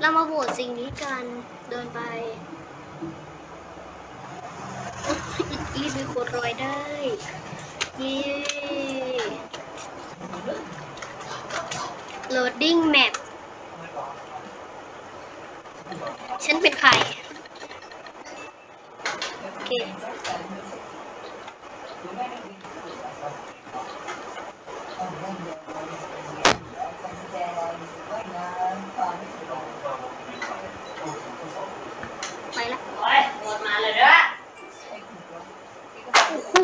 เรามาโหวตสิ่งนี้กันเดินไปรีบมีคนรอยได้เย้ loading map ฉันเป็นใครโอเค ไปละ โอ้ยหมดมาเลยเด้อ โอ้โห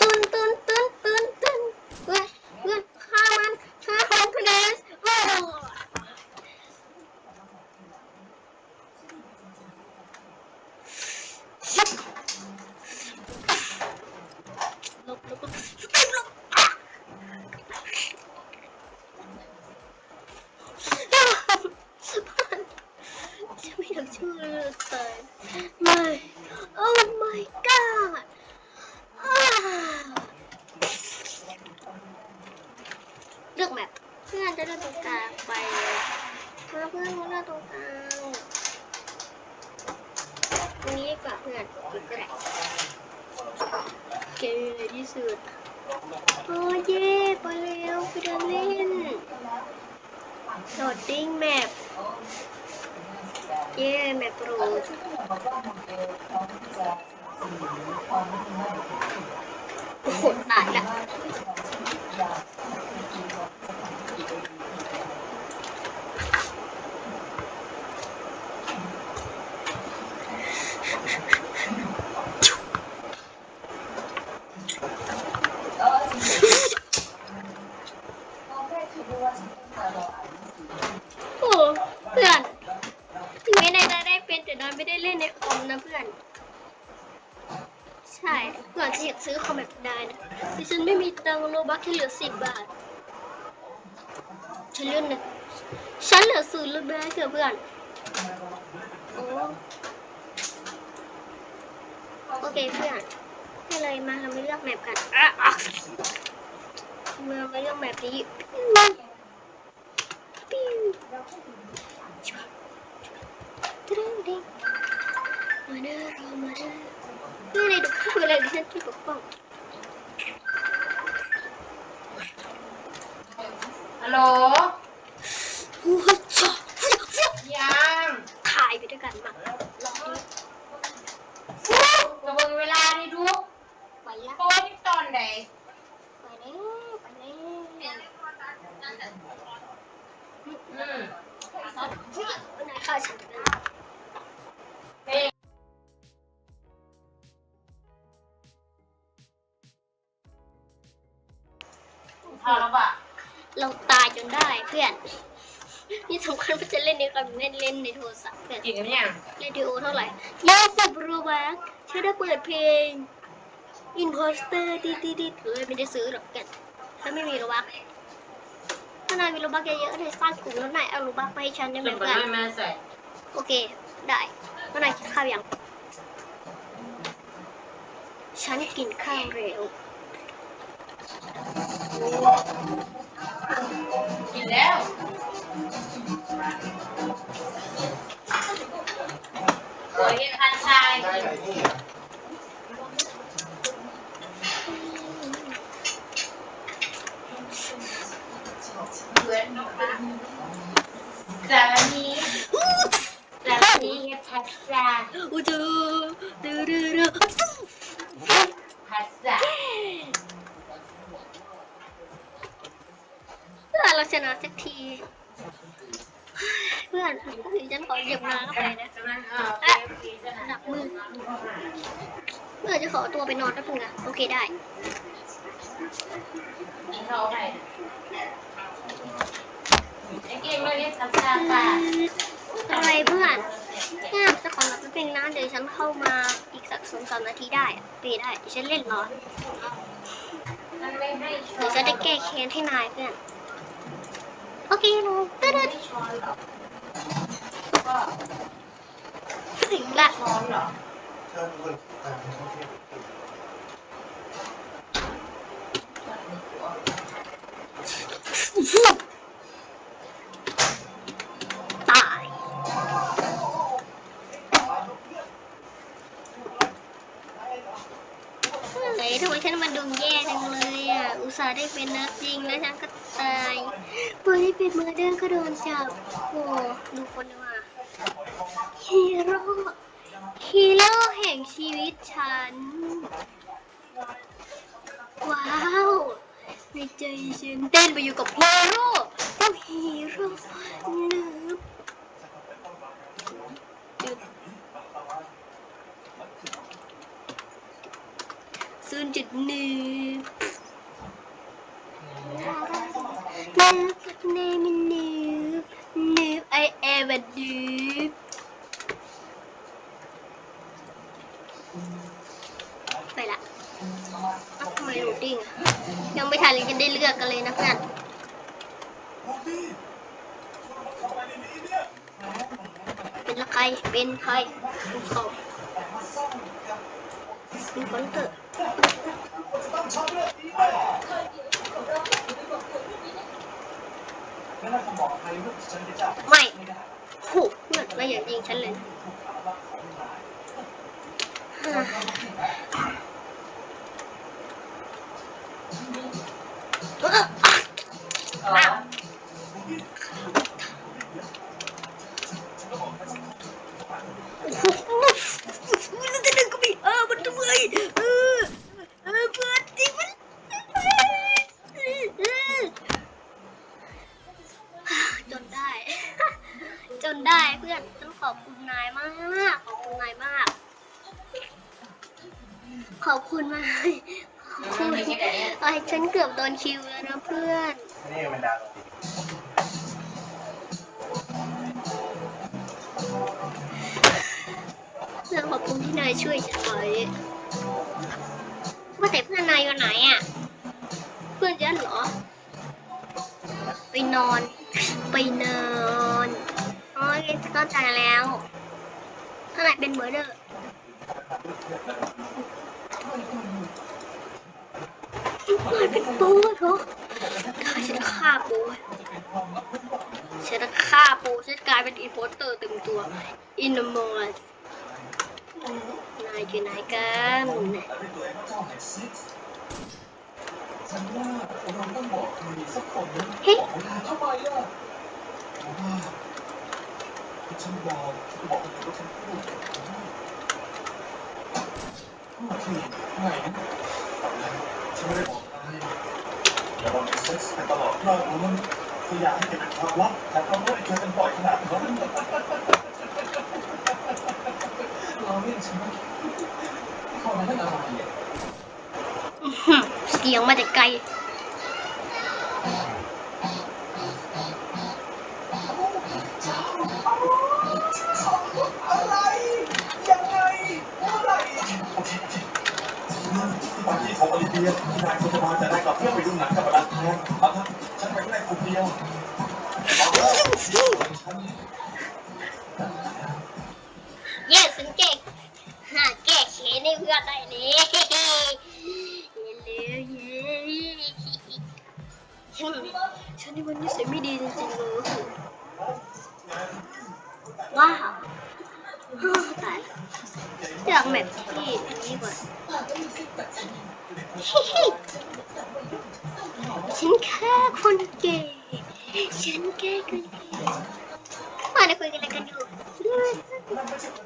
ตื่นตื่นตื่นตื่นตื่นเพื่อนเพื่อนฆ่ามันฆ่าของเพลสโอ้ลบลบลบลบ จะไม่อยากช่วยเลยไม่ Oh my god อ่าเลือกแบบเพื่อนจะเลือกตรงกลางไปเพื่อนเพื่อนเลือกตรงกลางตรงนี้ดีกว่าเพื่อนจุดก็ได้เก๋ที่สุดโอ้เย่ไปเร็วไปเดินเล่นโหลดดิ้งแมป เย่แม่โปรดโอ้โหตายละโอ้เพื่อนถึงแม้นายจะได้เป็นแต่นายไม่ได้เล่นในคอมนะเพื่อน ใช่เพื่อนอยากซื้อคอมแบบได้นะดิฉันไม่มีตังค์โลบัคแค่เหลือสิบบาทฉันเลื่อนนะฉันเหลือศูนย์โลบัคเกือเพื่อนโอ้โอเคเพื่อนให้เลยมาเราไม่เลือกแมปกันอะอะมาไม่เลือกแมปนี้ปิ้วตรึ้งดิ้งมาเด้อรามาเด้อ เพื่ออะไรดูข้าวอะไรดิฉันช่วยปกป้องฮัลโหลหัวจ่อยั พอแล้วปะเราตายจนได้เพื่อน นี่สำคัญว่าจะเล่นในคอมเล่นเล่นในโทรศัพท์เพื่อนกินกันยังเรดิโอเท่าไหร่ยี่สิบรูบักฉันได้เปิดเพลง Imposter ดิดดิดดิดเลยไม่ได้ซื้อหรอกแกถ้าไม่มีรูบักถ้านายมีรูบักเยอะๆเลยสร้างกลุ่มแล้วนายเอารูบักไปให้ฉันได้ไหมจุดเพื่อนไม่มาใส่โอเค ได้เมื่อนายกินข้าวยังฉันกินข้าวเร็ว กินแล้ว โอ้ยทันชายกินเนเราชนะสักทีเพื่อนฉันขอเหยียบน้ำเข้าไปนะกำลังเอาเกมกีจะหนักมือเพื่อนจะขอตัวไปนอนแป๊บนึงนะโอเคได้ไปไอ้เพื่องนี้พัสซาป่ะไรเพื่อนเนี่ยจะขอรับแป๊บนึงนะเดี๋ยวฉันเข้ามาอีกสักสองสามนาทีได้อะโอเคได้เดี๋ยวฉันเล่นร้อนห้ช้เดี๋ยวจะได้แก้แค้นให้นายเพื่อน โอเคหนูตึ๊ดถึงละตายเฮ้ยทำไมฉันมาดวงแย่ สาได้เป็นนักจริงแล้วฉันก็ตายพอได้เป็นเมอร์เดอร์ก็โดนจับโอ้ดูคนว่าฮีโร่ฮีโร่แห่งชีวิตฉัน ว้าวในใจฉันเต้นไปอยู่กับฮีโร่เจ้าฮีโร่นึบจุดศูนย์จุดหนึ่ง นึบเนมินึบนึบไอเอวัดนึบไปละเอ้าทำไมโหลดดิ้งยังไม่ทันเลยกันได้เลือกกันเลยนะเพื่อนเป็นใคร เป็นใครดูสอบดูคนเถอะ ไม่โหเพื่อนไม่อยากยิงฉันเลย จนได้เพื่อนต้องขอบคุณนายมาก ขอบคุณนายมาก ขอบคุณมากขอบคุณไอ้ฉันเกือบโดนคิวแล้วนะเพื่อนนี่มันดาวเพื่อนขอบคุณที่นายช่วยฉันไว้ว่าแต่เพื่อนนายอยู่ไหนอะ เพื่อนฉันเหรอ ไปนอน ไปนอน โอ้ยเข้าใจแล้วถ้านายเป็นเบอร์เดอร์นายเป็นโบยเหรอถ้าฉันฆ่าโบยฉันจะฆ่าโบยฉันกลายเป็นอีโพสเตอร์เต็มตัวอินเดอะมอลนายอยู่ไหนกันฉันว่าเราต้องบอกใครสันเฮ้ยทำไมอะเพราะว่าฉันบอกฉับอกคนอื่นว่าฉันพูดพูดที่ไหนฉันไม่ได้บอกใครแต่เรามีเซ็กซ์กันตลอดรอบนู้นคืออยากให้เก็บเป็นความลับแต่เราไม่ได้เจอกันบ่อยขนาดนั้นเราเล่นใช่ไหมเขาเล่นอะไรอะอื้อหือเสียงมาแต่ไกล คนเดียวียนายคุณจะมาแต่ได้กับเพื่อนไปดูหนังกับร้านแท้เอาละฉันไปแค่คนเดียวเอาละ ฮ่ายเลือกแบบที่อันนี้ก่อนฉันแค่คนเก่งฉันแค่คนเก่งมาได้คุยกันอะไรกันอยู่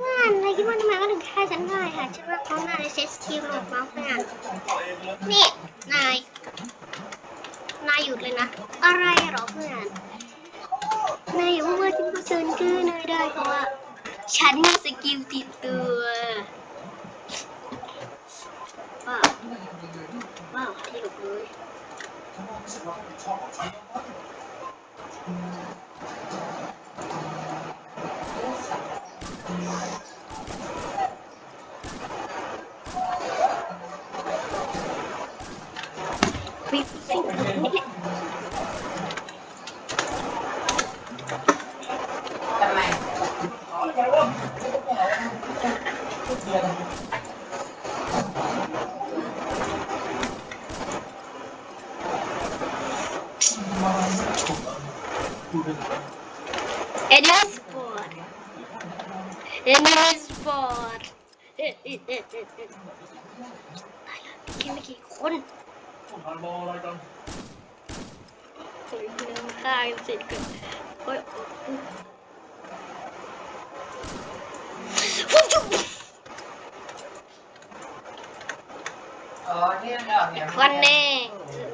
ว่าอะไรคิดว่าทำไมก็ถึงฆ่าฉันได้ค่ะฉันว่าเขาน่าจะเซ็ตสกิลหลบมาเพื่อนนี่นายนายหยุดเลยนะ อะไรหรอเพื่อนนายอย่าพูดว่าฉันก็เชิญเกื้อนายได้เพราะว่า ฉันมีสกิลติดตัวว้าวว้าวที่หลบเลยฉันว่าไม่ใช่ความรับผิดชอบของวิฟิงนี่แหละ ทำไม เอ็นสปอร์ตเอ็นสปอร์ตเอ๊ะเอ๊ะเอ๊ะเอ๊ะเอ๊ะตายละคนผมทันบออะไรกันเฮ้ยเรื่องฆ่ากันเสร็จกันเฮ้ยอุ๊ยจุ๊บอ๋อที่เราออกเนี่ยควันแน่เออ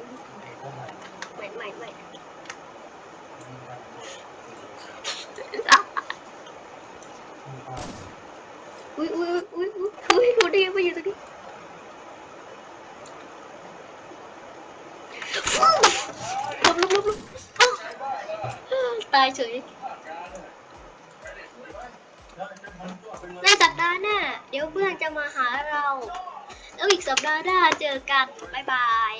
ไม่ไม่ไม่ อุ้ยอุ้ยอุ้ยอุ้ยอุ้ยดูดิมาอยู่ตรงนี้ลบลบลบลบตายเฉยในสัปดาห์หน้า เดี๋ยวเพื่อนจะมาหาเรา แล้วอีกสัปดาห์หน้าเจอกัน บ๊ายบาย